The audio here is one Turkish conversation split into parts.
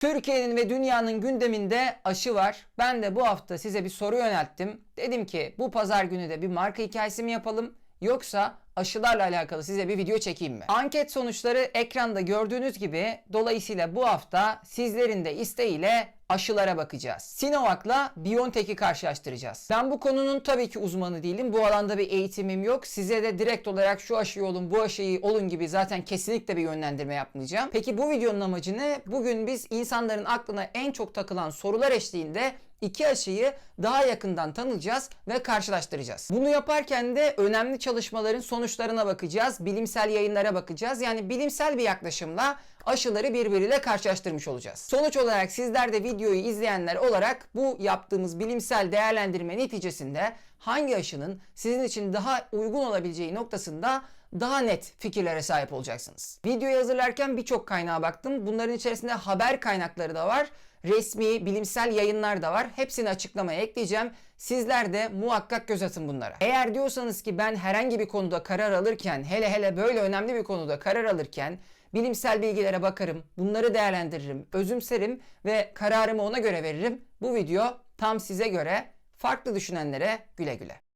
Türkiye'nin ve dünyanın gündeminde aşı var. Ben de bu hafta size bir soru yönelttim. Dedim ki bu pazar günü de bir marka hikayesi mi yapalım yoksa aşılarla alakalı size bir video çekeyim mi? Anket sonuçları ekranda gördüğünüz gibi dolayısıyla bu hafta sizlerin de isteğiyle aşılara bakacağız. Sinovac'la BioNTech'i karşılaştıracağız. Ben bu konunun tabii ki uzmanı değilim. Bu alanda bir eğitimim yok. Size de direkt olarak şu aşıyı olun, bu aşıyı olun gibi zaten kesinlikle bir yönlendirme yapmayacağım. Peki bu videonun amacı ne? Bugün biz insanların aklına en çok takılan sorular eşliğinde iki aşıyı daha yakından tanıyacağız ve karşılaştıracağız. Bunu yaparken de önemli çalışmaların sonuçlarına bakacağız, bilimsel yayınlara bakacağız. Yani bilimsel bir yaklaşımla aşıları birbiriyle karşılaştırmış olacağız. Sonuç olarak sizler de videoyu izleyenler olarak bu yaptığımız bilimsel değerlendirme neticesinde hangi aşının sizin için daha uygun olabileceği noktasında daha net fikirlere sahip olacaksınız. Videoyu hazırlarken birçok kaynağa baktım. Bunların içerisinde haber kaynakları da var. Resmi, bilimsel yayınlar da var. Hepsini açıklamaya ekleyeceğim. Sizler de muhakkak göz atın bunlara. Eğer diyorsanız ki ben herhangi bir konuda karar alırken, hele hele böyle önemli bir konuda karar alırken bilimsel bilgilere bakarım, bunları değerlendiririm, özümserim ve kararımı ona göre veririm. Bu video tam size göre, farklı düşünenlere güle güle.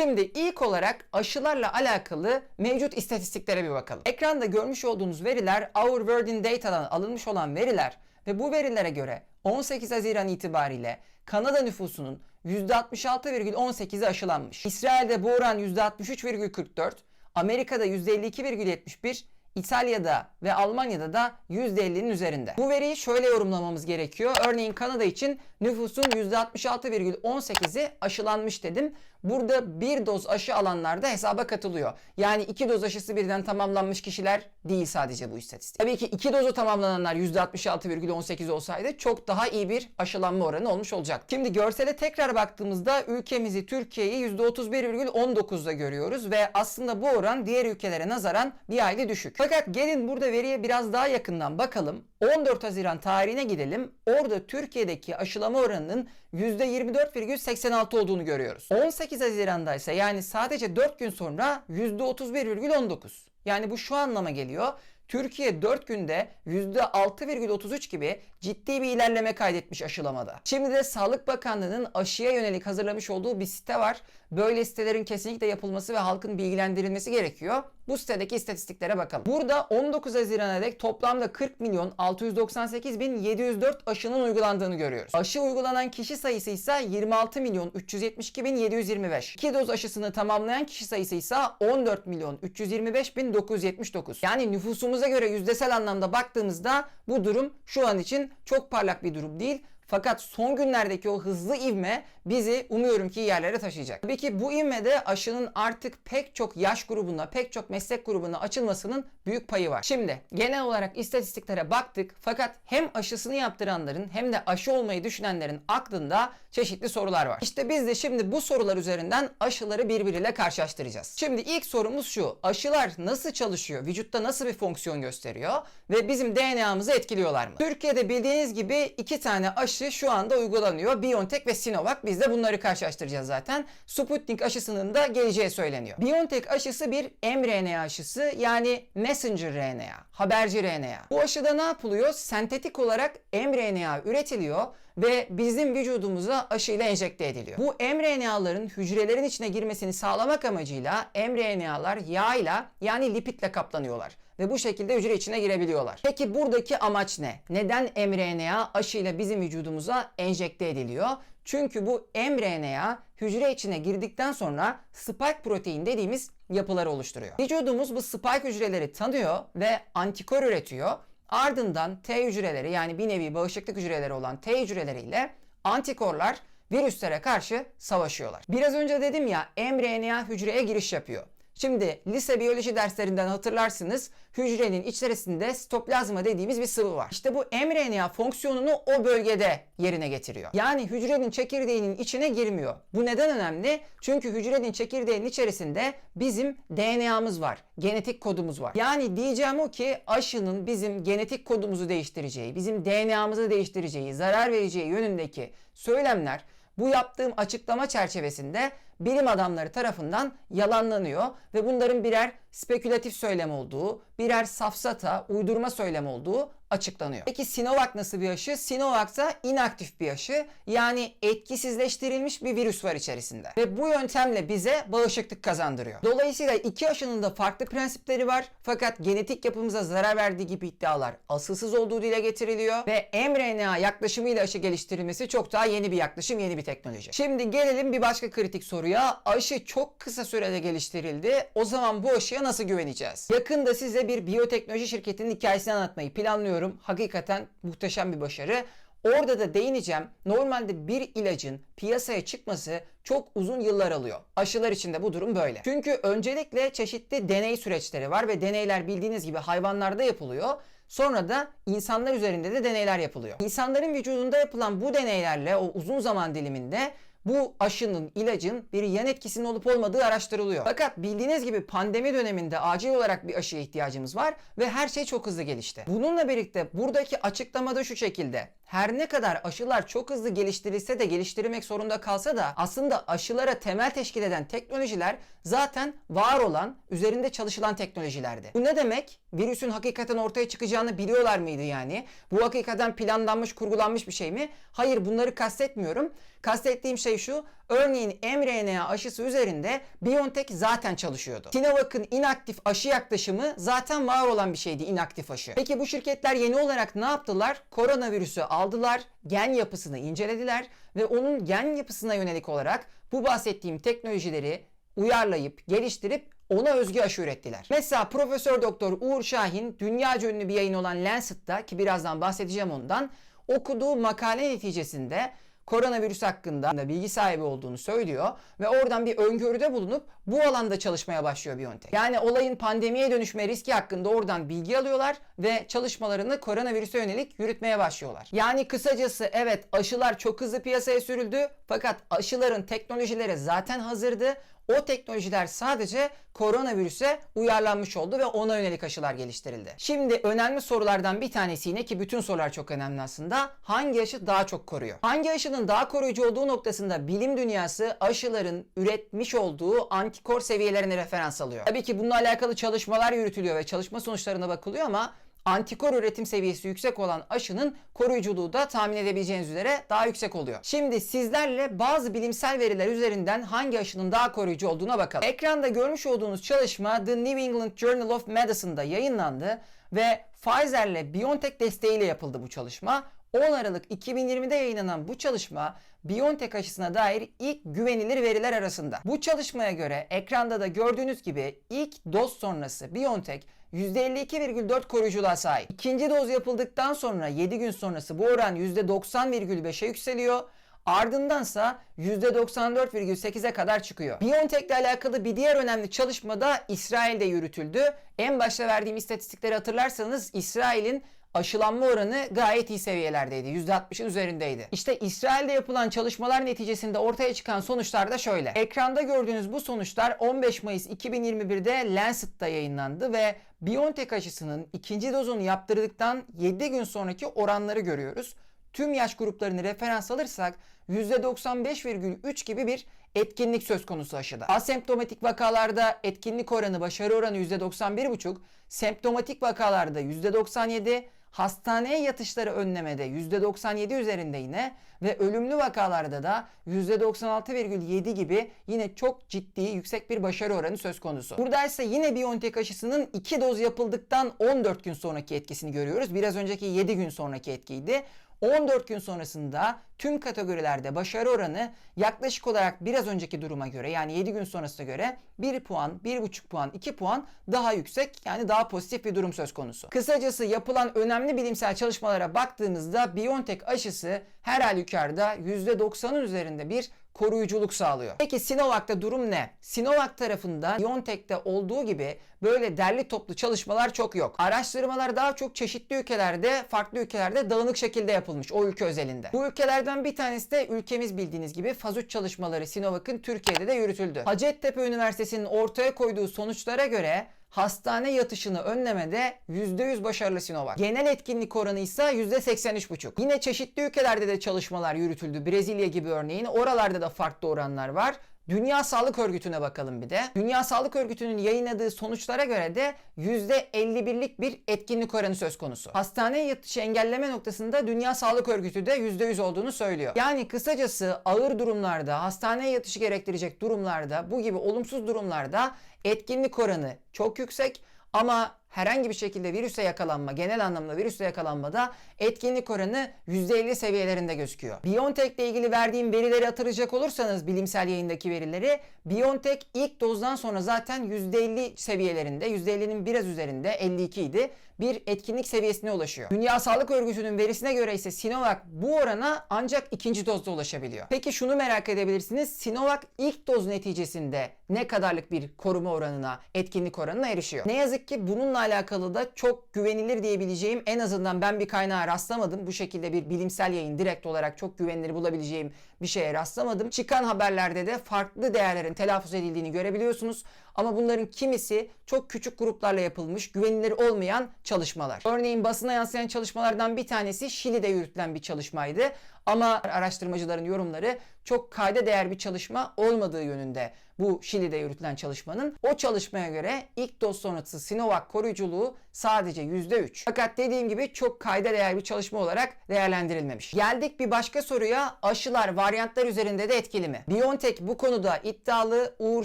Şimdi ilk olarak aşılarla alakalı mevcut istatistiklere bir bakalım. Ekranda görmüş olduğunuz veriler Our World in Data'dan alınmış olan veriler ve bu verilere göre 18 Haziran itibariyle Kanada nüfusunun %66,18'i aşılanmış. İsrail'de bu oran %63,44, Amerika'da %52,71, İtalya'da ve Almanya'da da %50'nin üzerinde. Bu veriyi şöyle yorumlamamız gerekiyor. Örneğin Kanada için nüfusun %66,18'i aşılanmış dedim. Burada bir doz aşı alanlar da hesaba katılıyor. Yani iki doz aşısı birden tamamlanmış kişiler değil sadece bu istatistik. Tabii ki iki dozu tamamlananlar %66,18 olsaydı çok daha iyi bir aşılanma oranı olmuş olacak. Şimdi görsele tekrar baktığımızda ülkemizi Türkiye'yi %31,19'da görüyoruz ve aslında bu oran diğer ülkelere nazaran bir hayli düşük. Fakat gelin burada veriye biraz daha yakından bakalım. 14 Haziran tarihine gidelim. Orada Türkiye'deki aşılama oranının %24,86 olduğunu görüyoruz. 18 Haziran'da ise yani sadece 4 gün sonra %31,19. Yani bu şu anlama geliyor. Türkiye 4 günde %6,33 gibi ciddi bir ilerleme kaydetmiş aşılamada. Şimdi de Sağlık Bakanlığı'nın aşıya yönelik hazırlamış olduğu bir site var. Böyle sitelerin kesinlikle yapılması ve halkın bilgilendirilmesi gerekiyor. Bu sitedeki istatistiklere bakalım. Burada 19 Haziran'a dek toplamda 40 milyon 698 bin 704 aşının uygulandığını görüyoruz. Aşı uygulanan kişi sayısı ise 26 milyon 372 bin 725. 2 doz aşısını tamamlayan kişi sayısı ise 14 milyon 325 bin 979. Yani nüfusumuza göre yüzdesel anlamda baktığımızda bu durum şu an için çok parlak bir durum değil. Fakat son günlerdeki o hızlı ivme bizi umuyorum ki yerlere taşıyacak. Tabii ki bu ivmede aşının artık pek çok yaş grubuna, pek çok meslek grubuna açılmasının büyük payı var. Şimdi genel olarak istatistiklere baktık fakat hem aşısını yaptıranların hem de aşı olmayı düşünenlerin aklında çeşitli sorular var. İşte biz de şimdi bu sorular üzerinden aşıları birbiriyle karşılaştıracağız. Şimdi ilk sorumuz şu. Aşılar nasıl çalışıyor? Vücutta nasıl bir fonksiyon gösteriyor? Ve bizim DNA'mızı etkiliyorlar mı? Türkiye'de bildiğiniz gibi iki tane aşı şu anda uygulanıyor. BioNTech ve Sinovac. Biz de bunları karşılaştıracağız zaten. Sputnik aşısının da geleceği söyleniyor. BioNTech aşısı bir mRNA aşısı yani messenger RNA, haberci RNA. Bu aşıda ne yapılıyor? Sentetik olarak mRNA üretiliyor ve bizim vücudumuza aşıyla enjekte ediliyor. Bu mRNA'ların hücrelerin içine girmesini sağlamak amacıyla mRNA'lar yağla yani lipidle kaplanıyorlar ve bu şekilde hücre içine girebiliyorlar. Peki buradaki amaç ne? Neden mRNA aşıyla bizim vücudumuza enjekte ediliyor? Çünkü bu mRNA hücre içine girdikten sonra spike protein dediğimiz yapıları oluşturuyor. Vücudumuz bu spike hücreleri tanıyor ve antikor üretiyor. Ardından T hücreleri yani bir nevi bağışıklık hücreleri olan T hücreleriyle antikorlar virüslere karşı savaşıyorlar. Biraz önce dedim ya mRNA hücreye giriş yapıyor. Şimdi lise biyoloji derslerinden hatırlarsınız hücrenin içerisinde sitoplazma dediğimiz bir sıvı var. İşte bu mRNA fonksiyonunu o bölgede yerine getiriyor. Yani hücrenin çekirdeğinin içine girmiyor. Bu neden önemli? Çünkü hücrenin çekirdeğinin içerisinde bizim DNA'mız var. Genetik kodumuz var. Yani diyeceğim o ki aşının bizim genetik kodumuzu değiştireceği, bizim DNA'mızı değiştireceği, zarar vereceği yönündeki söylemler bu yaptığım açıklama çerçevesinde bilim adamları tarafından yalanlanıyor ve bunların birer spekülatif söylem olduğu, birer safsata, uydurma söylem olduğu açıklanıyor. Peki Sinovac nasıl bir aşı? Sinovac da inaktif bir aşı. Yani etkisizleştirilmiş bir virüs var içerisinde. Ve bu yöntemle bize bağışıklık kazandırıyor. Dolayısıyla iki aşının da farklı prensipleri var. Fakat genetik yapımıza zarar verdiği gibi iddialar asılsız olduğu dile getiriliyor. Ve mRNA yaklaşımıyla aşı geliştirilmesi çok daha yeni bir yaklaşım, yeni bir teknoloji. Şimdi gelelim bir başka kritik soruya. Aşı çok kısa sürede geliştirildi. O zaman bu aşıya nasıl güveneceğiz? Yakında size bir biyoteknoloji şirketinin hikayesini anlatmayı planlıyorum. Hakikaten muhteşem bir başarı. Orada da değineceğim. Normalde bir ilacın piyasaya çıkması çok uzun yıllar alıyor. Aşılar için de bu durum böyle. Çünkü öncelikle çeşitli deney süreçleri var ve deneyler bildiğiniz gibi hayvanlarda yapılıyor. Sonra da insanlar üzerinde de deneyler yapılıyor. İnsanların vücudunda yapılan bu deneylerle o uzun zaman diliminde bu aşının, ilacın bir yan etkisinin olup olmadığı araştırılıyor. Fakat bildiğiniz gibi pandemi döneminde acil olarak bir aşıya ihtiyacımız var ve her şey çok hızlı gelişti. Bununla birlikte buradaki açıklamada şu şekilde. Her ne kadar aşılar çok hızlı geliştirilse de geliştirmek zorunda kalsa da aslında aşılara temel teşkil eden teknolojiler zaten var olan, üzerinde çalışılan teknolojilerdi. Bu ne demek? Virüsün hakikaten ortaya çıkacağını biliyorlar mıydı yani? Bu hakikaten planlanmış, kurgulanmış bir şey mi? Hayır bunları kastetmiyorum. Kastettiğim şey şu. Örneğin mRNA aşısı üzerinde BioNTech zaten çalışıyordu. Sinovac'ın inaktif aşı yaklaşımı zaten var olan bir şeydi inaktif aşı. Peki bu şirketler yeni olarak ne yaptılar? Koronavirüsü aldılar, gen yapısını incelediler ve onun gen yapısına yönelik olarak bu bahsettiğim teknolojileri uyarlayıp, geliştirip ona özgü aşı ürettiler. Mesela Profesör Doktor Uğur Şahin dünyaca ünlü bir yayın olan Lancet'ta ki birazdan bahsedeceğim ondan okuduğu makale neticesinde koronavirüs hakkında bilgi sahibi olduğunu söylüyor ve oradan bir öngörüde bulunup bu alanda çalışmaya başlıyor BioNTech. Yani olayın pandemiye dönüşme riski hakkında oradan bilgi alıyorlar ve çalışmalarını koronavirüse yönelik yürütmeye başlıyorlar. Yani kısacası evet aşılar çok hızlı piyasaya sürüldü fakat aşıların teknolojileri zaten hazırdı. O teknolojiler sadece koronavirüse uyarlanmış oldu ve ona yönelik aşılar geliştirildi. Şimdi önemli sorulardan bir tanesi yine ki bütün sorular çok önemli aslında. Hangi aşı daha çok koruyor? Hangi aşının daha koruyucu olduğu noktasında bilim dünyası aşıların üretmiş olduğu antikor seviyelerine referans alıyor. Tabii ki bununla alakalı çalışmalar yürütülüyor ve çalışma sonuçlarına bakılıyor ama antikor üretim seviyesi yüksek olan aşının koruyuculuğu da tahmin edebileceğiniz üzere daha yüksek oluyor. Şimdi sizlerle bazı bilimsel veriler üzerinden hangi aşının daha koruyucu olduğuna bakalım. Ekranda görmüş olduğunuz çalışma The New England Journal of Medicine'da yayınlandı ve Pfizer'le BioNTech desteğiyle yapıldı bu çalışma. 10 Aralık 2020'de yayınlanan bu çalışma BioNTech aşısına dair ilk güvenilir veriler arasında. Bu çalışmaya göre ekranda da gördüğünüz gibi ilk doz sonrası BioNTech %52,4 koruyuculuğa sahip. İkinci doz yapıldıktan sonra 7 gün sonrası bu oran %90,5'e yükseliyor. Ardındansa %94,8'e kadar çıkıyor. BioNTech ile alakalı bir diğer önemli çalışma da İsrail'de yürütüldü. En başta verdiğim istatistikleri hatırlarsanız İsrail'in aşılanma oranı gayet iyi seviyelerdeydi. %60'ın üzerindeydi. İşte İsrail'de yapılan çalışmalar neticesinde ortaya çıkan sonuçlar da şöyle. Ekranda gördüğünüz bu sonuçlar 15 Mayıs 2021'de Lancet'ta yayınlandı ve BioNTech aşısının ikinci dozunu yaptırdıktan 7 gün sonraki oranları görüyoruz. Tüm yaş gruplarını referans alırsak %95,3 gibi bir etkinlik söz konusu aşıda. Asemptomatik vakalarda etkinlik oranı, başarı oranı %91,5, semptomatik vakalarda %97, hastaneye yatışları önlemede %97 üzerinde yine ve ölümlü vakalarda da %96,7 gibi yine çok ciddi yüksek bir başarı oranı söz konusu. Burada ise yine BioNTech aşısının 2 doz yapıldıktan 14 gün sonraki etkisini görüyoruz. Biraz önceki 7 gün sonraki etkiydi. 14 gün sonrasında tüm kategorilerde başarı oranı yaklaşık olarak biraz önceki duruma göre yani 7 gün sonrasına göre 1 puan, 1,5 puan, 2 puan daha yüksek yani daha pozitif bir durum söz konusu. Kısacası yapılan önemli bilimsel çalışmalara baktığımızda BioNTech aşısı her halükarda %90'ın üzerinde bir koruyuculuk sağlıyor. Peki Sinovac'ta durum ne? Sinovac tarafında BioNTech'te olduğu gibi böyle derli toplu çalışmalar çok yok. Araştırmalar daha çok çeşitli ülkelerde, farklı ülkelerde dağınık şekilde yapılmış o ülke özelinde. Bu ülkelerden bir tanesi de ülkemiz bildiğiniz gibi faz 3 çalışmaları Sinovac'ın Türkiye'de de yürütüldü. Hacettepe Üniversitesi'nin ortaya koyduğu sonuçlara göre hastane yatışını önlemede %100 başarılı Sinovac. Genel etkinlik oranı ise %83,5. Yine çeşitli ülkelerde de çalışmalar yürütüldü. Brezilya gibi örneğin. Oralarda da farklı oranlar var. Dünya Sağlık Örgütü'ne bakalım bir de. Dünya Sağlık Örgütü'nün yayınladığı sonuçlara göre de %51'lik bir etkinlik oranı söz konusu. Hastaneye yatışı engelleme noktasında Dünya Sağlık Örgütü de %100 olduğunu söylüyor. Yani kısacası ağır durumlarda, hastaneye yatışı gerektirecek durumlarda, bu gibi olumsuz durumlarda etkinlik oranı çok yüksek ama herhangi bir şekilde virüse yakalanma, genel anlamda virüse yakalanmada etkinlik oranı %50 seviyelerinde gözüküyor. BioNTech ile ilgili verdiğim verileri hatırlayacak olursanız bilimsel yayındaki verileri BioNTech ilk dozdan sonra zaten %50 seviyelerinde, %50'nin biraz üzerinde 52 idi bir etkinlik seviyesine ulaşıyor. Dünya Sağlık Örgütü'nün verisine göre ise Sinovac bu orana ancak ikinci dozda ulaşabiliyor. Peki şunu merak edebilirsiniz. Sinovac ilk doz neticesinde ne kadarlık bir koruma oranına, etkinlik oranına erişiyor? Ne yazık ki bununla alakalı da çok güvenilir diyebileceğim en azından ben bir kaynağa rastlamadım. Bu şekilde bir bilimsel yayın direkt olarak çok güvenilir bulabileceğim bir şeye rastlamadım. Çıkan haberlerde de farklı değerlerin telaffuz edildiğini görebiliyorsunuz. Ama bunların kimisi çok küçük gruplarla yapılmış, güvenilir olmayan çalışmalar. Örneğin basına yansıyan çalışmalardan bir tanesi Şili'de yürütülen bir çalışmaydı. Ama araştırmacıların yorumları çok kayda değer bir çalışma olmadığı yönünde bu Şili'de yürütülen çalışmanın. O çalışmaya göre ilk doz sonrası Sinovac koruyuculuğu sadece %3. Fakat dediğim gibi çok kayda değer bir çalışma olarak değerlendirilmemiş. Geldik bir başka soruya. Aşılar varyantlar üzerinde de etkili mi? BioNTech bu konuda iddialı. Uğur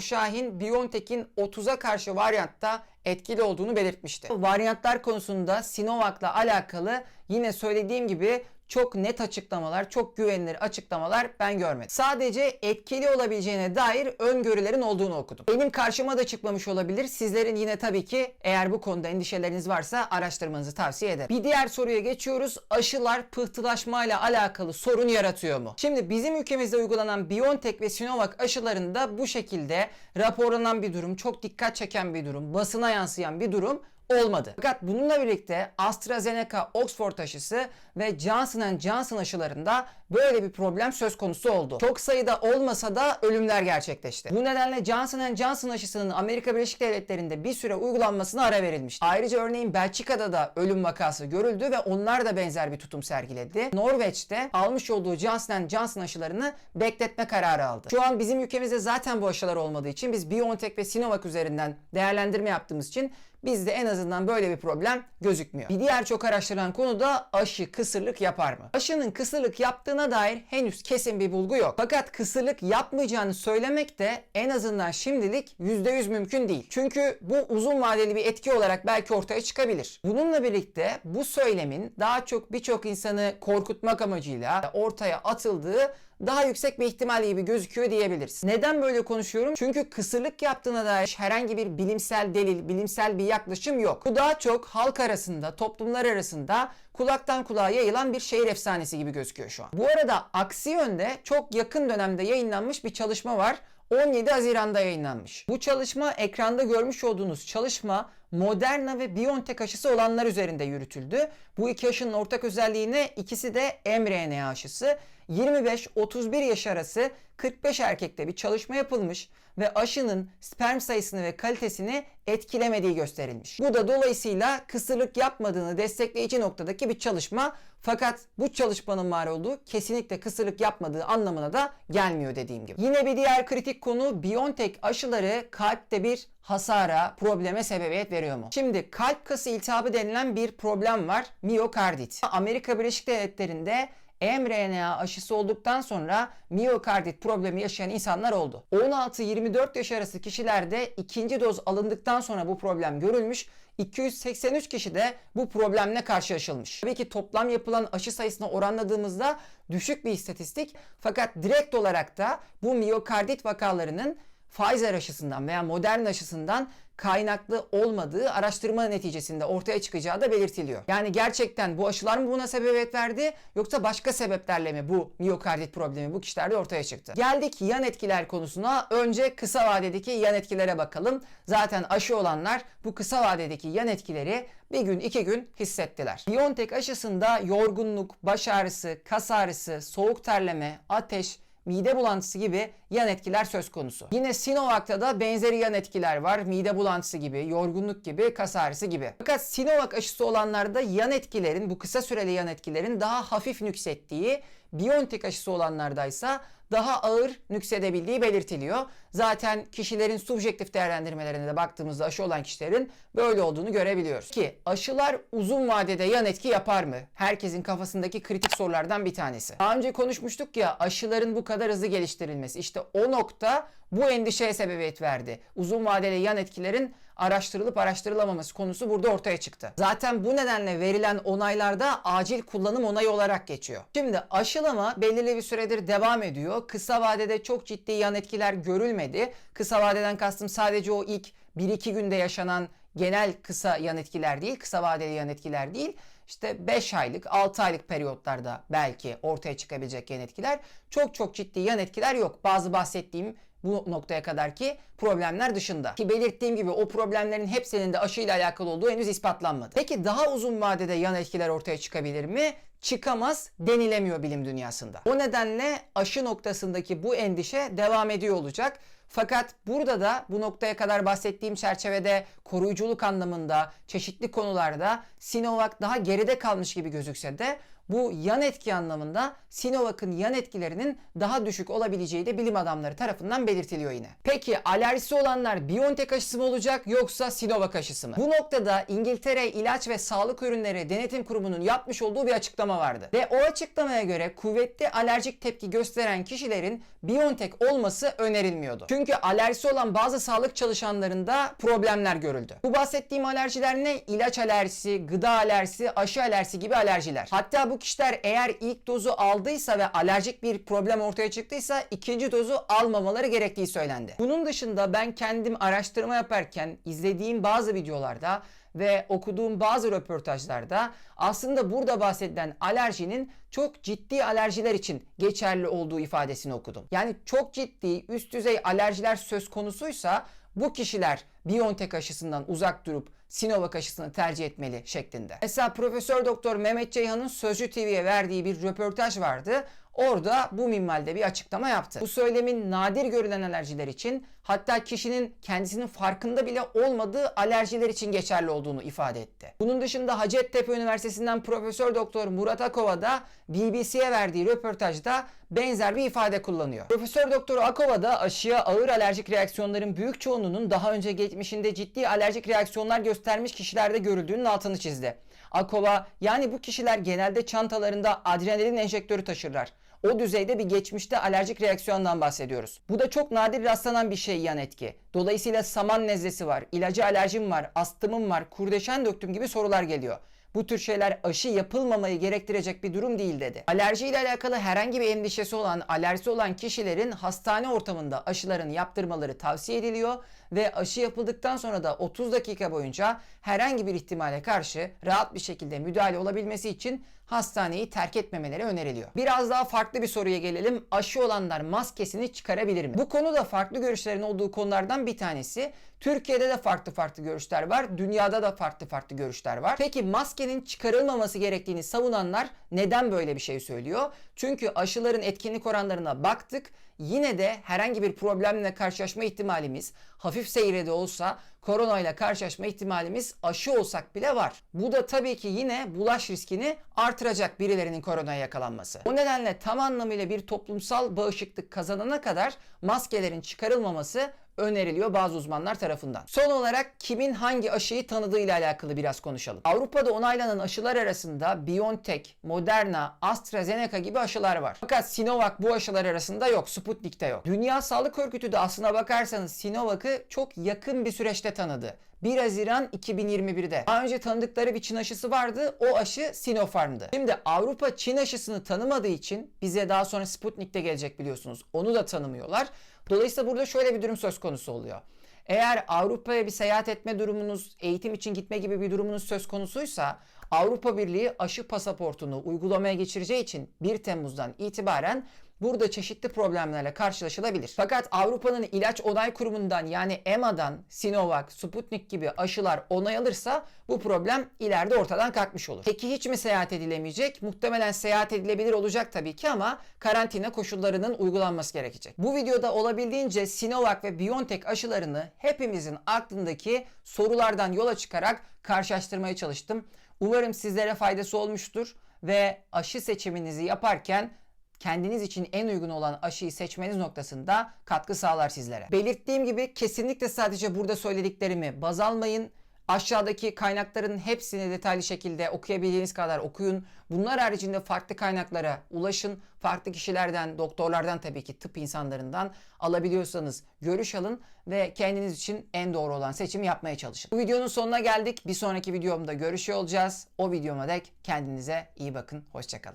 Şahin BioNTech'in 30'a karşı varyantta etkili olduğunu belirtmişti. Varyantlar konusunda Sinovac'la alakalı yine söylediğim gibi çok net açıklamalar, çok güvenilir açıklamalar ben görmedim. Sadece etkili olabileceğine dair öngörülerin olduğunu okudum. Benim karşıma da çıkmamış olabilir. Sizlerin yine tabii ki eğer bu konuda endişeleriniz varsa araştırmanızı tavsiye ederim. Bir diğer soruya geçiyoruz. Aşılar pıhtılaşmayla alakalı sorun yaratıyor mu? Şimdi bizim ülkemizde uygulanan BioNTech ve Sinovac aşılarında bu şekilde raporlanan bir durum, çok dikkat çeken bir durum, basına yansıyan bir durum olmadı. Fakat bununla birlikte AstraZeneca Oxford aşısı ve Johnson Johnson aşılarında böyle bir problem söz konusu oldu. Çok sayıda olmasa da ölümler gerçekleşti. Bu nedenle Johnson Johnson aşısının Amerika Birleşik Devletleri'nde bir süre uygulanmasına ara verilmişti. Ayrıca örneğin Belçika'da da ölüm vakası görüldü ve onlar da benzer bir tutum sergiledi. Norveç'te almış olduğu Johnson Johnson aşılarını bekletme kararı aldı. Şu an bizim ülkemizde zaten bu aşılar olmadığı için biz BioNTech ve Sinovac üzerinden değerlendirme yaptığımız için Bizde en azından böyle bir problem gözükmüyor. Bir diğer çok araştırılan konu da aşı kısırlık yapar mı? Aşının kısırlık yaptığına dair henüz kesin bir bulgu yok. Fakat kısırlık yapmayacağını söylemek de en azından şimdilik %100 mümkün değil. Çünkü bu uzun vadeli bir etki olarak belki ortaya çıkabilir. Bununla birlikte bu söylemin daha çok birçok insanı korkutmak amacıyla ortaya atıldığı daha yüksek bir ihtimal gibi gözüküyor diyebiliriz. Neden böyle konuşuyorum? Çünkü kısırlık yaptığına dair herhangi bir bilimsel delil, bilimsel bir yaklaşım yok. Bu daha çok halk arasında, toplumlar arasında kulaktan kulağa yayılan bir şehir efsanesi gibi gözüküyor şu an. Bu arada aksi yönde çok yakın dönemde yayınlanmış bir çalışma var. 17 Haziran'da yayınlanmış. Bu çalışma ekranda görmüş olduğunuz çalışma Moderna ve BioNTech aşısı olanlar üzerinde yürütüldü. Bu iki aşının ortak özelliği ne? İkisi de mRNA aşısı. 25-31 yaş arası 45 erkekte bir çalışma yapılmış ve aşının sperm sayısını ve kalitesini etkilemediği gösterilmiş. Bu da dolayısıyla kısırlık yapmadığını destekleyici noktadaki bir çalışma. Fakat bu çalışmanın var olduğu kesinlikle kısırlık yapmadığı anlamına da gelmiyor dediğim gibi. Yine bir diğer kritik konu BioNTech aşıları kalpte bir hasara, probleme sebebiyet veriyor mu? Şimdi kalp kası iltihabı denilen bir problem var. Miyokardit. Amerika Birleşik Devletleri'nde mRNA aşısı olduktan sonra miyokardit problemi yaşayan insanlar oldu. 16-24 yaş arası kişilerde ikinci doz alındıktan sonra bu problem görülmüş. 283 kişi de bu problemle karşılaşılmış. Tabii ki toplam yapılan aşı sayısına oranladığımızda düşük bir istatistik fakat direkt olarak da bu miyokardit vakalarının Pfizer aşısından veya Moderna aşısından kaynaklı olmadığı araştırma neticesinde ortaya çıkacağı da belirtiliyor. Yani gerçekten bu aşılar mı buna sebebiyet verdi yoksa başka sebeplerle mi bu miyokardit problemi bu kişilerde ortaya çıktı? Geldik yan etkiler konusuna. Önce kısa vadedeki yan etkilere bakalım. Zaten aşı olanlar bu kısa vadedeki yan etkileri bir gün iki gün hissettiler. BioNTech aşısında yorgunluk, baş ağrısı, kas ağrısı, soğuk terleme, ateş, mide bulantısı gibi yan etkiler söz konusu. Yine Sinovac'ta da benzeri yan etkiler var. Mide bulantısı gibi, yorgunluk gibi, kas ağrısı gibi. Fakat Sinovac aşısı olanlarda yan etkilerin, bu kısa süreli yan etkilerin daha hafif nüksettiği, BioNTech aşısı olanlarda ise daha ağır nüksedebildiği belirtiliyor. Zaten kişilerin subjektif değerlendirmelerine de baktığımızda aşı olan kişilerin böyle olduğunu görebiliyoruz. Ki aşılar uzun vadede yan etki yapar mı? Herkesin kafasındaki kritik sorulardan bir tanesi. Daha önce konuşmuştuk ya aşıların bu kadar hızlı geliştirilmesi. İşte o nokta bu endişeye sebebiyet verdi. Uzun vadeli yan etkilerin araştırılıp araştırılamaması konusu burada ortaya çıktı. Zaten bu nedenle verilen onaylarda acil kullanım onayı olarak geçiyor. Şimdi aşılama belirli bir süredir devam ediyor. Kısa vadede çok ciddi yan etkiler görülmedi. Kısa vadeden kastım sadece o ilk 1-2 günde yaşanan genel kısa yan etkiler değil, kısa vadeli yan etkiler değil. İşte 5 aylık, 6 aylık periyotlarda belki ortaya çıkabilecek yan etkiler. Çok çok ciddi yan etkiler yok. Bazı bahsettiğim bu noktaya kadar ki problemler dışında. Ki belirttiğim gibi o problemlerin hepsinin de aşıyla alakalı olduğu henüz ispatlanmadı. Peki daha uzun vadede yan etkiler ortaya çıkabilir mi? Çıkamaz denilemiyor bilim dünyasında. O nedenle aşı noktasındaki bu endişe devam ediyor olacak. Fakat burada da bu noktaya kadar bahsettiğim çerçevede koruyuculuk anlamında çeşitli konularda Sinovac daha geride kalmış gibi gözükse de bu yan etki anlamında Sinovac'ın yan etkilerinin daha düşük olabileceği de bilim adamları tarafından belirtiliyor yine. Peki alerjisi olanlar BioNTech aşısı mı olacak yoksa Sinovac aşısı mı? Bu noktada İngiltere İlaç ve Sağlık Ürünleri Denetim Kurumu'nun yapmış olduğu bir açıklama vardı. Ve o açıklamaya göre kuvvetli alerjik tepki gösteren kişilerin BioNTech olması önerilmiyordu. Çünkü alerjisi olan bazı sağlık çalışanlarında problemler görüldü. Bu bahsettiğim alerjiler ne? İlaç alerjisi, gıda alerjisi, aşı alerjisi gibi alerjiler. Hatta bu kişiler eğer ilk dozu aldıysa ve alerjik bir problem ortaya çıktıysa ikinci dozu almamaları gerektiği söylendi. Bunun dışında ben kendim araştırma yaparken izlediğim bazı videolarda ve okuduğum bazı röportajlarda aslında burada bahsedilen alerjinin çok ciddi alerjiler için geçerli olduğu ifadesini okudum. Yani çok ciddi üst düzey alerjiler söz konusuysa bu kişiler BioNTech aşısından uzak durup Sinovac aşısını tercih etmeli şeklinde. Mesela Profesör Doktor Mehmet Ceyhan'ın Sözcü TV'ye verdiği bir röportaj vardı. Orada bu minvalde bir açıklama yaptı. Bu söylemin nadir görülen alerjiler için hatta kişinin kendisinin farkında bile olmadığı alerjiler için geçerli olduğunu ifade etti. Bunun dışında Hacettepe Üniversitesi'nden Profesör Doktor Murat Akova da BBC'ye verdiği röportajda benzer bir ifade kullanıyor. Profesör Doktor Akova da aşıya ağır alerjik reaksiyonların büyük çoğunluğunun daha önce geçmişinde ciddi alerjik reaksiyonlar göstermiş kişilerde görüldüğünün altını çizdi. Akova yani bu kişiler genelde çantalarında adrenalin enjektörü taşırlar. O düzeyde bir geçmişte alerjik reaksiyondan bahsediyoruz. Bu da çok nadir rastlanan bir şey yan etki. Dolayısıyla saman nezlesi var, ilacı alerjim var, astımım var, kurdeşen döktüm gibi sorular geliyor. Bu tür şeyler aşı yapılmamayı gerektirecek bir durum değil dedi. Alerji ile alakalı herhangi bir endişesi olan, alerjisi olan kişilerin hastane ortamında aşıların yaptırmaları tavsiye ediliyor ve aşı yapıldıktan sonra da 30 dakika boyunca herhangi bir ihtimale karşı rahat bir şekilde müdahale olabilmesi için hastaneyi terk etmemeleri öneriliyor. Biraz daha farklı bir soruya gelelim. Aşı olanlar maskesini çıkarabilir mi? Bu konuda farklı görüşlerin olduğu konulardan bir tanesi. Türkiye'de de farklı farklı görüşler var. Dünyada da farklı farklı görüşler var. Peki maskenin çıkarılmaması gerektiğini savunanlar neden böyle bir şey söylüyor? Çünkü aşıların etkinlik oranlarına baktık. Yine de herhangi bir problemle karşılaşma ihtimalimiz hafif seyrede olsa koronayla karşılaşma ihtimalimiz aşı olsak bile var. Bu da tabii ki yine bulaş riskini artıracak birilerinin koronaya yakalanması. O nedenle tam anlamıyla bir toplumsal bağışıklık kazanana kadar maskelerin çıkarılmaması öneriliyor bazı uzmanlar tarafından. Son olarak kimin hangi aşıyı tanıdığı ile alakalı biraz konuşalım. Avrupa'da onaylanan aşılar arasında BioNTech, Moderna, AstraZeneca gibi aşılar var. Fakat Sinovac bu aşılar arasında yok. Sputnik'te yok. Dünya Sağlık Örgütü de aslına bakarsanız Sinovac'ı çok yakın bir süreçte tanıdı. 1 Haziran 2021'de. Daha önce tanıdıkları bir Çin aşısı vardı. O aşı Sinopharm'dı. Şimdi Avrupa Çin aşısını tanımadığı için bize daha sonra Sputnik'te gelecek biliyorsunuz. Onu da tanımıyorlar. Dolayısıyla burada şöyle bir durum söz konusu oluyor. Eğer Avrupa'ya bir seyahat etme durumunuz, eğitim için gitme gibi bir durumunuz söz konusuysa Avrupa Birliği aşı pasaportunu uygulamaya geçireceği için 1 Temmuz'dan itibaren burada çeşitli problemlerle karşılaşılabilir. Fakat Avrupa'nın ilaç onay kurumundan yani EMA'dan Sinovac, Sputnik gibi aşılar onay alırsa bu problem ileride ortadan kalkmış olur. Peki hiç mi seyahat edilemeyecek? Muhtemelen seyahat edilebilir olacak tabii ki ama karantina koşullarının uygulanması gerekecek. Bu videoda olabildiğince Sinovac ve BioNTech aşılarını hepimizin aklındaki sorulardan yola çıkarak karşılaştırmaya çalıştım. Umarım sizlere faydası olmuştur ve aşı seçiminizi yaparken kendiniz için en uygun olan aşıyı seçmeniz noktasında katkı sağlar sizlere. Belirttiğim gibi kesinlikle sadece burada söylediklerimi baz almayın. Aşağıdaki kaynakların hepsini detaylı şekilde okuyabildiğiniz kadar okuyun. Bunlar haricinde farklı kaynaklara ulaşın. Farklı kişilerden, doktorlardan tabii ki tıp insanlarından alabiliyorsanız görüş alın ve kendiniz için en doğru olan seçimi yapmaya çalışın. Bu videonun sonuna geldik. Bir sonraki videomda görüşüyor olacağız. O videoma dek kendinize iyi bakın. Hoşçakalın.